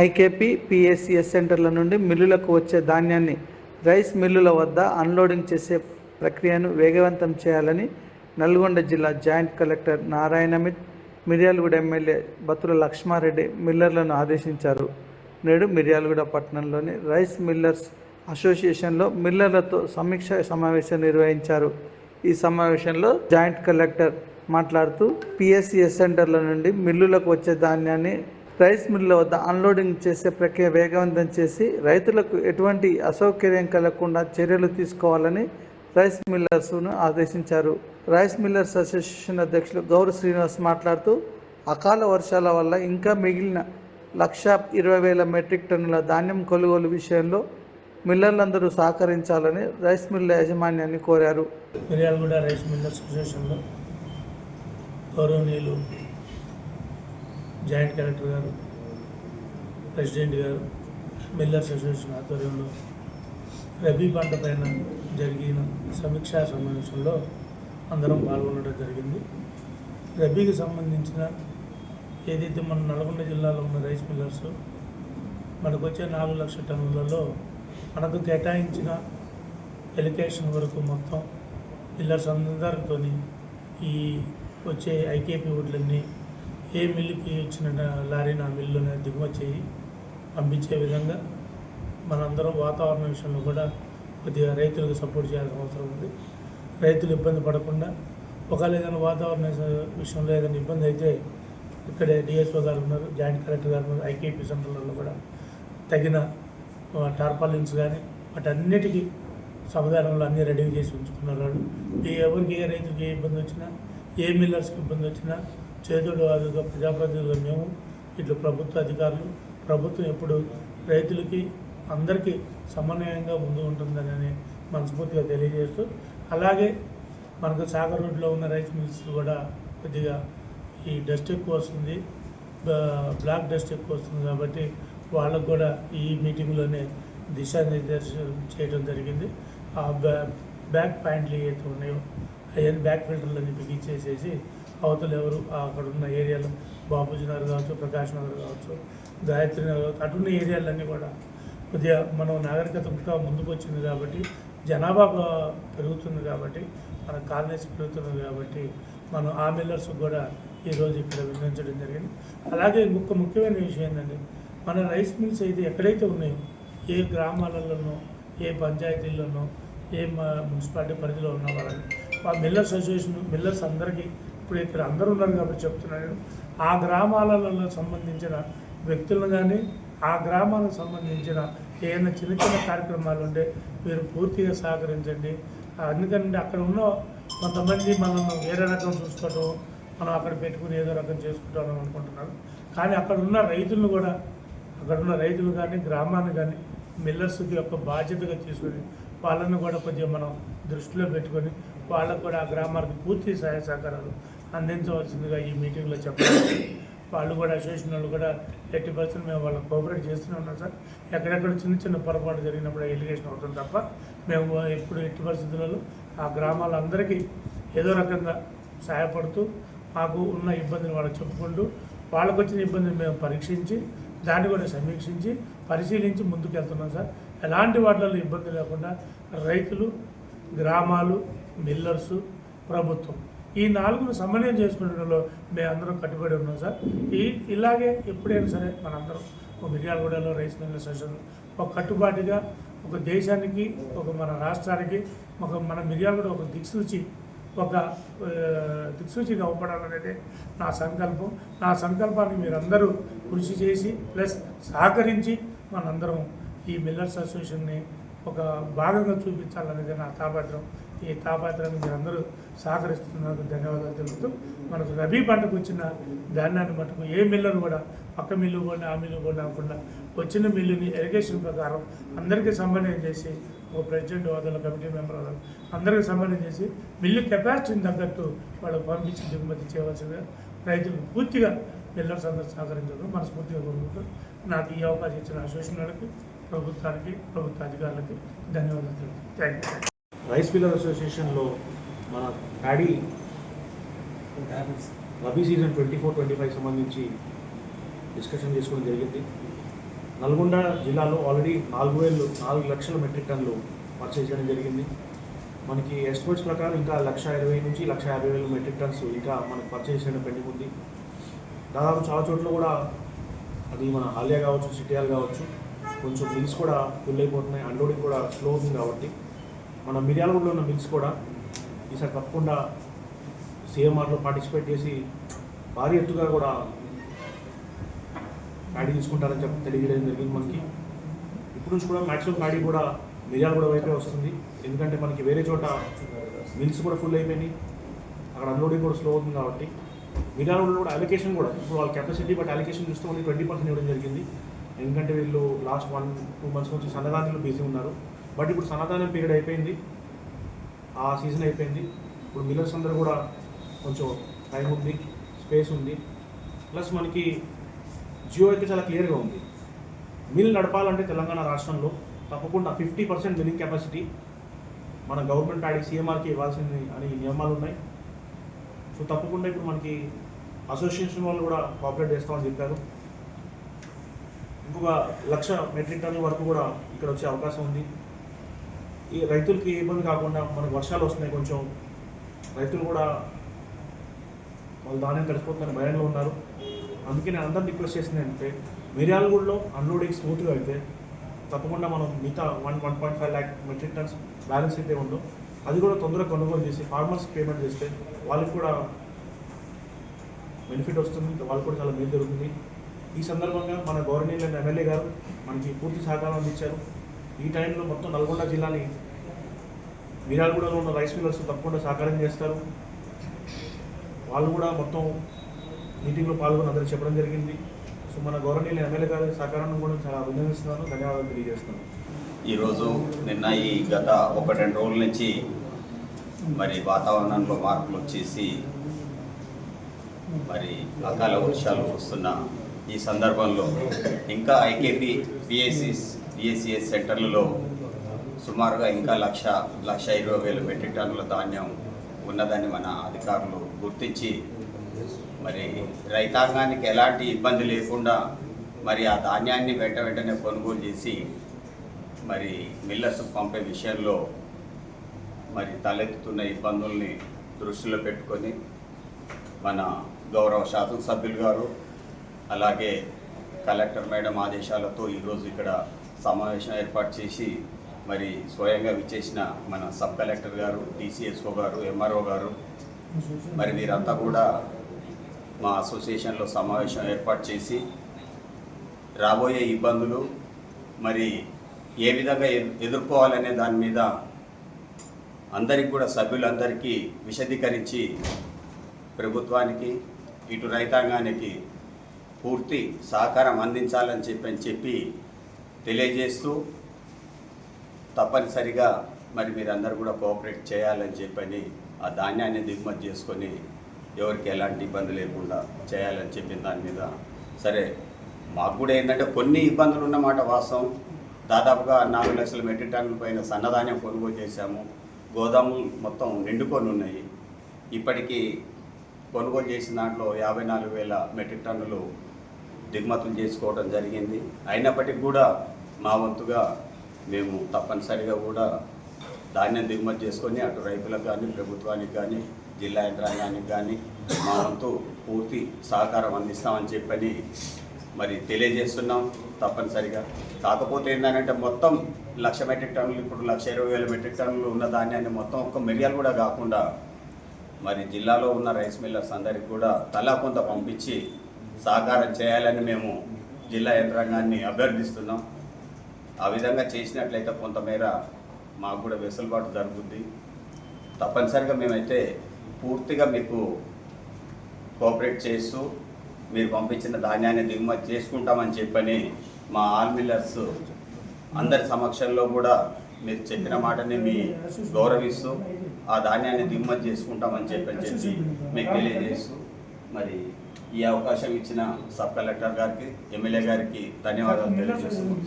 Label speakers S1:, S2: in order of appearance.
S1: IKP PSCS సెంటర్ల నుండి మిల్లులకు వచ్చే ధాన్యాన్ని రైస్ మిల్లుల వద్ద అన్లోడింగ్ చేసే ప్రక్రియను వేగవంతం చేయాలని నల్గొండ జిల్లా జాయింట్ కలెక్టర్ నారాయణమిత్ మిర్యాలగూడ ఎమ్మెల్యే బతుల లక్ష్మారెడ్డి మిల్లర్లను ఆదేశించారు. నేడు మిర్యాలగూడ పట్టణంలోని రైస్ మిల్లర్స్ అసోసియేషన్లో మిల్లర్లతో సమీక్ష సమావేశం నిర్వహించారు. ఈ సమావేశంలో జాయింట్ కలెక్టర్ మాట్లాడుతూ పిఎస్సిఎస్ సెంటర్ల నుండి మిల్లులకు వచ్చే ధాన్యాన్ని రైస్ మిల్ల వద్ద అన్లోడింగ్ చేసే ప్రక్రియ వేగవంతం చేసి రైతులకు ఎటువంటి అసౌకర్యం కలగకుండా చర్యలు తీసుకోవాలని రైస్ మిల్లర్స్ను ఆదేశించారు. రైస్ మిల్లర్స్ అసోసియేషన్ అధ్యక్షులు గౌరవ శ్రీనివాస్ మాట్లాడుతూ అకాల వర్షాల వల్ల ఇంకా మిగిలిన లక్ష ఇరవై వేల మెట్రిక్ టన్నుల ధాన్యం కొనుగోలు విషయంలో మిల్లర్లందరూ సహకరించాలని రైస్ మిల్ల యాజమాన్యాన్ని కోరారు.
S2: మిర్యాలగూడ రైస్ మిల్లర్స్ అసోసియేషన్లో గౌరవనీయులు జాయింట్ కలెక్టర్ గారు ప్రెసిడెంట్ గారు మిల్లర్స్ అసోసియేషన్ ఆధ్వర్యంలో రబీ పంట పైన జరిగిన సమీక్షా సమావేశంలో అందరం పాల్గొనడం జరిగింది. రబీకి సంబంధించిన ఏదైతే మన నల్గొండ జిల్లాలో ఉన్న రైస్ మిల్లర్స్ మనకు వచ్చే నాలుగు లక్షల టన్నులలో మనకు కేటాయించిన ఎలికేషన్ వరకు మొత్తం మిల్లర్స్ అందరితో ఈ వచ్చే ఐకేపీ ఓట్లన్నీ ఏ మిల్లుకి ఇచ్చిన లారీని ఆ మిల్లుని దిగుమతి చేయి. పంపించే విధంగా మనందరం వాతావరణ విషయంలో కూడా కొద్దిగా రైతులకు సపోర్ట్ చేయాల్సిన అవసరం ఉంది. రైతులు ఇబ్బంది పడకుండా ఒకవేళ ఏదైనా వాతావరణ విషయంలో ఏదైనా ఇబ్బంది అయితే ఇక్కడే డిఎస్ఓ గారు ఉన్నారు జాయింట్ కలెక్టర్ గారు ఉన్నారు ఐకేపీ సెంటర్లలో కూడా తగిన టార్పాలిన్స్ కానీ వాటన్నిటికీ సమాధానంలో అన్నీ రెడీ చేసి ఉంచుకున్నారు వాళ్ళు. ఎవరికి ఏ రైతుకి ఏ ఇబ్బంది వచ్చినా ఏ మిల్లర్స్కి ఇబ్బంది వచ్చినా చేతుడు అదుగా ప్రజాప్రతినిధులు మేము ఇట్లా ప్రభుత్వ అధికారులు ప్రభుత్వం ఎప్పుడు రైతులకి అందరికీ సమన్వయంగా ముందు ఉంటుందని మనస్ఫూర్తిగా తెలియజేస్తూ అలాగే మనకు సాగర్ రోడ్లో ఉన్న రైస్ మిల్స్ కూడా కొద్దిగా ఈ డస్ట్ ఎక్కువ వస్తుంది బ్లాక్ డస్ట్ ఎక్కువ వస్తుంది కాబట్టి వాళ్ళకు కూడా ఈ మీటింగ్లోనే దిశానిర్దేశం చేయడం జరిగింది. ఆ బ్యా- బ్యాక్ ప్యాంట్లు ఏవైతే ఉన్నాయో అవన్నీ బ్యాక్ ఫిల్టర్లన్నీ బిగించేసేసి అవతలు ఎవరు? అక్కడ ఉన్న ఏరియాలో బాపూజీ నగర్ కావచ్చు ప్రకాష్ నగర్ కావచ్చు గాయత్రి నగర్ కావచ్చు అటున్న ఏరియాలన్నీ కూడా కొద్దిగా మనం నాగరికత ఇంకా ముందుకు వచ్చింది కాబట్టి జనాభా పెరుగుతుంది కాబట్టి మన కాలనీస్ పెరుగుతుంది కాబట్టి మనం ఆ మిల్లర్స్ కూడా ఈరోజు ఇక్కడ విన్నవించడం జరిగింది. అలాగే ఇంకొక ముఖ్యమైన విషయం ఏంటంటే మన రైస్ మిల్స్ అయితే ఎక్కడైతే ఉన్నాయో ఏ గ్రామాలలోనో ఏ పంచాయతీల్లోనో ఏ మున్సిపాలిటీ పరిధిలో ఉన్న వాళ్ళని ఆ మిల్లర్స్ అసోసియేషన్ మిల్లర్స్ అందరికీ ఇప్పుడు ఇక్కడ అందరూ ఉన్నారు కాబట్టి చెప్తున్నాను ఆ గ్రామాలలో సంబంధించిన వ్యక్తులను కానీ ఆ గ్రామాలకు సంబంధించిన ఏదైనా చిన్న చిన్న కార్యక్రమాలు ఉంటే మీరు పూర్తిగా సహకరించండి. ఎందుకంటే అక్కడ ఉన్న కొంతమంది మనం వేరే రకం చూసుకోవటం మనం అక్కడ పెట్టుకుని ఏదో రకం చేసుకుంటాం అనుకుంటున్నాను కానీ అక్కడ ఉన్న రైతులను కూడా అక్కడ ఉన్న రైతులు కానీ గ్రామాన్ని కానీ మిల్లర్స్ యొక్క బాధ్యతగా తీసుకొని వాళ్ళని కూడా కొద్దిగా మనం దృష్టిలో పెట్టుకొని వాళ్ళకు కూడా ఆ గ్రామాలకు పూర్తి సహాయ సహకారాలు అందించవలసిందిగా ఈ మీటింగ్లో చెప్పాలి వాళ్ళు కూడా అసోసియేషన్ వాళ్ళు కూడా ఎయిటీ పర్సెంట్ మేము వాళ్ళకి కోఆపరేట్ చేస్తూనే ఉన్నాం సార్. ఎక్కడెక్కడ చిన్న చిన్న పొరపాటు జరిగినప్పుడు ఎలిగేషన్ అవుతుంది తప్ప మేము ఎప్పుడు ఎట్టి పరిస్థితులలో ఆ గ్రామాలందరికీ ఏదో రకంగా సహాయపడుతూ మాకు ఉన్న ఇబ్బందిని వాళ్ళకి చెప్పుకుంటూ వాళ్ళకు వచ్చిన ఇబ్బందిని మేము పరీక్షించి దాన్ని కూడా సమీక్షించి పరిశీలించి ముందుకు వెళ్తున్నాం సార్. ఎలాంటి వాటిలో ఇబ్బంది లేకుండా రైతులు గ్రామాలు మిల్లర్సు ప్రభుత్వం ఈ నాలుగును సమన్వయం చేసుకునేటంలో మేము అందరం కట్టుబడి ఉన్నాం సార్. ఈ ఇలాగే ఎప్పుడైనా సరే మనందరం ఒక మిర్యాలగూడలో రైస్ మిల్ అసోసియేషన్ ఒక కట్టుబాటుగా ఒక దేశానికి ఒక మన రాష్ట్రానికి ఒక మన మిర్యాలగూడ ఒక దిక్సూచి ఒక ఆ, దిక్సూచిగా అవ్వబడాలనేది నా సంకల్పం. నా సంకల్పాన్ని మీరందరూ కృషి చేసి ప్లస్ సహకరించి మనందరం ఈ మిల్లర్స్ అసోసియేషన్ని ఒక భాగంగా చూపించాలనేది నా తాపత్రం. ఈ తాపత్రాన్ని మీరందరూ సహకరిస్తున్నందుకు ధన్యవాదాలు తెలుపుతూ మనకు రబీ పంటకు వచ్చిన ధాన్యాన్ని మటుకు ఏ మిల్లర్ కూడా పక్క మిల్లు కూడా ఆ మిల్లు కూడా అనుకుండా వచ్చిన మిల్లుని ఇరిగేషన్ ప్రకారం అందరికీ సమన్వయం చేసి ఒక ప్రెసిడెంట్ హోదాలో కమిటీ మెంబర్ హోదాలో అందరికీ సమన్వయం చేసి మిల్లు కెపాసిటీని తగ్గట్టు వాళ్ళకు పంపించి దిగుమతి చేయవలసిందిగా రైతులు పూర్తిగా మిల్లర్స్ అందరూ సహకరించడం మనస్ఫూర్తిగా కోరుకుంటూ నాకు ఈ అవకాశం ఇచ్చిన అసోసియేషన్ ప్రభుత్వానికి ప్రభుత్వ అధికారులకి ధన్యవాదాలు తెలుపుతాను థ్యాంక్ యూ
S3: రైస్ మిల్లర్ అసోసియేషన్లో మన paddy rabi season twenty four twenty five సంబంధించి డిస్కషన్ చేసుకోవడం జరిగింది. నల్గొండ జిల్లాలో ఆల్రెడీ నాలుగు వేలు నాలుగు లక్షల మెట్రిక్ టన్నులు పర్చేజ్ చేయడం జరిగింది. మనకి ఎస్టిమేట్స్ ప్రకారం ఇంకా లక్ష ఇరవై నుంచి లక్ష యాభై వేల మెట్రిక్ టన్స్ ఇంకా మనకి పర్చేజ్ చేయడం పెండింగ్ ఉంది. దాదాపు చాలా చోట్ల కూడా అది మన హాలియా కావచ్చు సిటీయాలు కావచ్చు కొంచెం మిల్స్ కూడా ఫుల్ అయిపోతున్నాయి. అన్లోడింగ్ కూడా స్లో ఉంది కాబట్టి మన మిర్యాలగూడలో ఉన్న మిల్స్ కూడా ఈసారి తప్పకుండా సీఎంఆర్లో పార్టిసిపేట్ చేసి భారీ ఎత్తుగా కూడా ప్యాడీ తీసుకుంటారని చెప్పి తెలియజేయడం జరిగింది మనకి. ఇప్పుడు నుంచి కూడా మ్యాక్సిమం ప్యాడీ కూడా మిర్యాలగూడ వైపే వస్తుంది. ఎందుకంటే మనకి వేరే చోట మిల్స్ కూడా ఫుల్ అయిపోయినాయి. అక్కడ అన్లోడింగ్ కూడా స్లో అవుతుంది కాబట్టి. మిర్యాలగూడలో కూడా అలికేషన్ కూడా ఇప్పుడు వాళ్ళ కెపాసిటీ బట్ అలికేషన్ చూస్తే మనకి ట్వంటీ పర్సెంట్ ఇవ్వడం జరిగింది. ఎందుకంటే వీళ్ళు లాస్ట్ వన్ టూ మంత్స్ నుంచి సన్నదానిలో బిజీ ఉన్నారు. బట్ ఇప్పుడు సనాతనం పీరియడ్ అయిపోయింది. ఆ సీజన్ అయిపోయింది. ఇప్పుడు మిల్లర్స్ అందరూ కూడా కొంచెం టైం ఉంది స్పేస్ ఉంది. ప్లస్ మనకి జియో అయితే చాలా క్లియర్గా ఉంది. మిల్ నడపాలంటే తెలంగాణ రాష్ట్రంలో తప్పకుండా ఫిఫ్టీ పర్సెంట్ మిల్లింగ్ కెపాసిటీ మన గవర్నమెంట్ ప్యాడీ సీఎంఆర్కి ఇవ్వాల్సింది అని నియమాలు ఉన్నాయి. సో తప్పకుండా ఇప్పుడు మనకి అసోసియేషన్ వాళ్ళు కూడా కోఆపరేట్ చేస్తామని చెప్పారు. ఇంకొక లక్ష మెట్రిక్ టన్నుల వరకు కూడా ఇక్కడ వచ్చే అవకాశం ఉంది. ఈ రైతులకి ఇబ్బంది కాకుండా మనకు వర్షాలు వస్తున్నాయి కొంచెం రైతులు కూడా వాళ్ళు ధాన్యం తడిసిపోతుందని భయంలో ఉన్నారు. అందుకే నేను అందరిని రిక్వెస్ట్ చేసింది అంటే మిర్యాలగూడలో అన్లోడింగ్ స్మూత్గా అయితే తప్పకుండా మనం మిగతా one one point five lakh metric tons balance అయితే ఉందో అది కూడా తొందరగా కొనుగోలు చేసి ఫార్మర్స్ పేమెంట్ చేస్తే వాళ్ళకి కూడా బెనిఫిట్ వస్తుంది. వాళ్ళకి కూడా చాలా మేలు జరుగుతుంది. ఈ సందర్భంగా మన గవర్నమెంట్ ఎమ్మెల్యే గారు మనకి పూర్తి సహకారం అందించారు. ఈ టైంలో మొత్తం నల్గొండ జిల్లాని మిర్యాలగూడలో ఉన్న రైస్ మిల్లర్స్ తప్పకుండా సహకారం చేస్తారు. వాళ్ళు కూడా మొత్తం మీటింగ్లో పాల్గొని అందరూ చెప్పడం జరిగింది. సో మన గవర్నీయులు ఎమ్మెల్యే గారి సహకారాన్ని కూడా చాలా అభినందిస్తున్నాను. ధన్యవాదాలు తెలియజేస్తున్నాను.
S4: ఈరోజు నిన్న ఈ గత ఒక రెండు రోజుల నుంచి మరి వాతావరణంలో మార్పులు వచ్చేసి మరి అకాల వర్షాలు వస్తున్న ఈ సందర్భంలో ఇంకా ఐకేపీ పిఎస్సిస్ పిఎస్సిఎస్ సెంటర్లలో సుమారుగా ఇంకా లక్ష లక్ష ఇరవై వేల మెట్రిక్ టన్నుల ధాన్యం ఉన్నదని మన అధికారులు గుర్తించి మరి రైతాంగానికి ఎలాంటి ఇబ్బంది లేకుండా మరి ఆ ధాన్యాన్ని వెంట వెంటనే కొనుగోలు చేసి మరి మిల్లర్స్ పంపే విషయంలో మరి తలెత్తుతున్న ఇబ్బందుల్ని దృష్టిలో పెట్టుకొని మన గౌరవ శాసనసభ్యులు గారు అలాగే కలెక్టర్ మేడం ఆదేశాలతో ఈరోజు ఇక్కడ సమావేశం ఏర్పాటు చేసి మరి స్వయంగా విచ్చేసిన మన సబ్ కలెక్టర్ గారు టీసీఎస్ఓ గారు ఎంఆర్ఓ గారు మరి వీరంతా కూడా మా అసోసియేషన్లో సమావేశం ఏర్పాటు చేసి రాబోయే ఇబ్బందులు మరి ఏ విధంగా ఎదుర్కోవాలనే దాని మీద అందరికి కూడా సభ్యులందరికీ విశదీకరించి ప్రభుత్వానికి ఇటు రైతాంగానికి పూర్తి సహకారం అందించాలని చెప్పి అని చెప్పి తెలియజేస్తూ తప్పనిసరిగా మరి మీరందరూ కూడా కోఆపరేట్ చేయాలని చెప్పని ఆ ధాన్యాన్ని దిగుమతి చేసుకొని ఎవరికి ఎలాంటి ఇబ్బంది లేకుండా చేయాలని చెప్పిన దాని మీద సరే మాకు కూడా ఏంటంటే కొన్ని ఇబ్బందులు ఉన్నమాట వాస్తవం. దాదాపుగా నాలుగు లక్షల మెట్రిక్ టన్నుల పైన సన్నధాన్యం కొనుగోలు చేశాము. గోదాములు మొత్తం నిండుకొని ఉన్నాయి. ఇప్పటికీ కొనుగోలు చేసిన దాంట్లో యాభై నాలుగు వేల మెట్రిక్ టన్నులు దిగుమతులు చేసుకోవడం జరిగింది. అయినప్పటికీ కూడా మా వంతుగా మేము తప్పనిసరిగా కూడా ధాన్యం దిగుమతి చేసుకొని అటు రైతులకు కానీ ప్రభుత్వానికి కానీ జిల్లా యంత్రాంగానికి కానీ మా వంతు పూర్తి సహకారం అందిస్తామని చెప్పని మరి తెలియజేస్తున్నాం తప్పనిసరిగా. కాకపోతే ఏంటంటే మొత్తం లక్ష మెట్రిక్ టన్నులు ఇప్పుడు లక్ష ఇరవై వేల మెట్రిక్ టన్నులు ఉన్న ధాన్యాన్ని మొత్తం ఒక్క మిరియాలు కూడా కాకుండా మరి జిల్లాలో ఉన్న రైస్ మిల్లర్స్ అందరికి కూడా తలా కొంత పంపించి సహకారం చేయాలని మేము జిల్లా యంత్రాంగాన్ని అభ్యర్థిస్తున్నాం. ఆ విధంగా చేసినట్లయితే కొంతమేర మాకు కూడా వెసులుబాటు జరుగుద్ది. తప్పనిసరిగా మేమైతే పూర్తిగా మీకు కోఆపరేట్ చేస్తూ మీరు పంపించిన ధాన్యాన్ని దిగుమతి చేసుకుంటామని చెప్పని మా ఆల్ మిల్లర్స్ అందరి సమక్షంలో కూడా మీరు చెప్పిన మాటని మీ గౌరవిస్తూ ఆ ధాన్యాన్ని దిగుమతి చేసుకుంటామని చెప్పని చెప్పి మీకు తెలియజేస్తూ మరి ఈ అవకాశం ఇచ్చిన సబ్ కలెక్టర్ గారికి ఎమ్మెల్యే గారికి ధన్యవాదాలు తెలియజేస్తున్నాం.